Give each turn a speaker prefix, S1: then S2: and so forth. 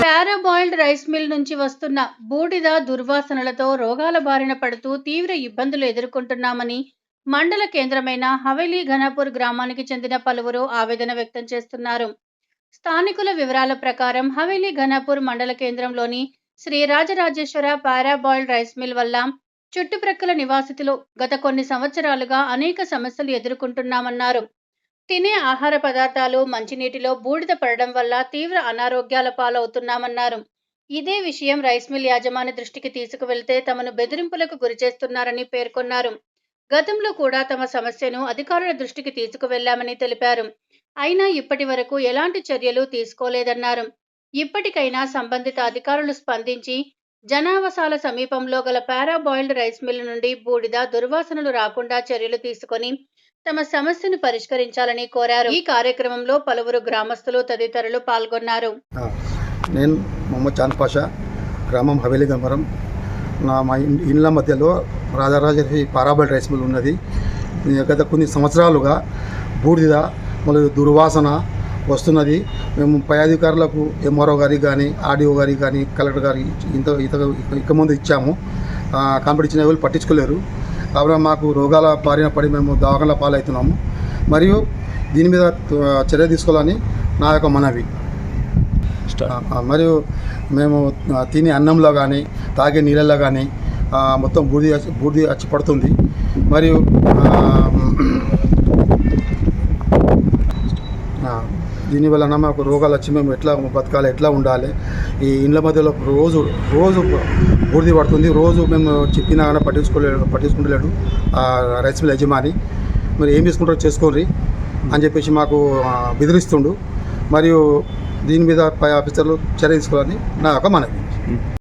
S1: Parboiled rice mill నుంచి వస్తున్న బూడిద దుర్వాసనలతో రోగాల బారిన పడుతూ తీవ్ర ఇబ్బందులు ఎదుర్కొంటున్నామని మండల కేంద్రమైన హవేలీ ఘనాపూర్ గ్రామానికి చెందిన పలువురు ఆవేదన వ్యక్తం చేస్తున్నారు. స్థానికుల వివరాల ప్రకారం హవేలీ ఘనాపూర్ మండల కేంద్రంలోని Shri Rajarajeshwara parboiled rice mill వల్ల చుట్టుప్రక్కల నివాసితులు గత కొన్ని సంవత్సరాలుగా అనేక సమస్యలు ఎదుర్కొంటున్నామన్నారు. తినే ఆహార పదార్థాలు మంచినీటిలో బూడిద పడడం వల్ల తీవ్ర అనారోగ్యాల పాలవుతున్నామన్నారు. ఇదే విషయం రైస్ మిల్ యాజమాన్య దృష్టికి తీసుకువెళ్తే తమను బెదిరింపులకు గురిచేస్తున్నారని పేర్కొన్నారు. గతంలో కూడా తమ సమస్యను అధికారుల దృష్టికి తీసుకువెళ్ళామని తెలిపారు. అయినా ఇప్పటి వరకు ఎలాంటి చర్యలు తీసుకోలేదన్నారు. ఇప్పటికైనా సంబంధిత అధికారులు స్పందించి జనావసాల సమీపంలో గల పారాబాయిల్డ్ రైస్ మిల్ నుండి బూడిద దుర్వాసనలు రాకుండా చర్యలు తీసుకొని తమ సమస్యను పరిష్కరించాలని కోరారు. ఈ కార్యక్రమంలో పలువురు గ్రామస్తులు తదితరులు పాల్గొన్నారు.
S2: నేను మొహమ్మద్ చాంద్ పాషా గ్రామం హవేలి గంభరం నా మా ఇండ్ల మధ్యలో రాజారాజరి పారాబల్ రైస్ మిల్ ఉన్నది. గత కొన్ని సంవత్సరాలుగా బూడిద మళ్ళీ దుర్వాసన వస్తున్నది. మేము పై అధికారులకు ఎంఆర్ఓ గారికి కానీ ఆర్డీఓ గారికి కానీ కలెక్టర్ గారికి ఇంత ఇంత ఇక ముందు ఇచ్చాము. కాంపిటీషన్ ఎవరు పట్టించుకోలేరు. కావున మాకు రోగాల బారిన పడి మేము దవాఖాన పాలవుతున్నాము. మరియు దీని మీద చర్య తీసుకోవాలని నా యొక్క మనవి. మరియు మేము తినే అన్నంలో కానీ తాగే నీళ్ళల్లో కానీ మొత్తం బూడిది బూడిది వచ్చి పడుతుంది. మరియు దీనివలన మాకు రోగాలు వచ్చి మేము ఎట్లా బతకాలి ఎట్లా ఉండాలి? ఈ ఇండ్ల మధ్యలో రోజు రోజు బూడిది పడుతుంది. రోజు మేము చెప్పినా కానీ పట్టించుకోలేడు పట్టించుకుంటలేడు ఆ రైస్ మిల్ యజమాని. మరి ఏం తీసుకుంటారో చేసుకోండి అని చెప్పేసి మాకు బెదిరిస్తుండు. మరియు దీని మీద పై ఆఫీసర్లు చర్య తీసుకోవాలని నా యొక్క మనవి.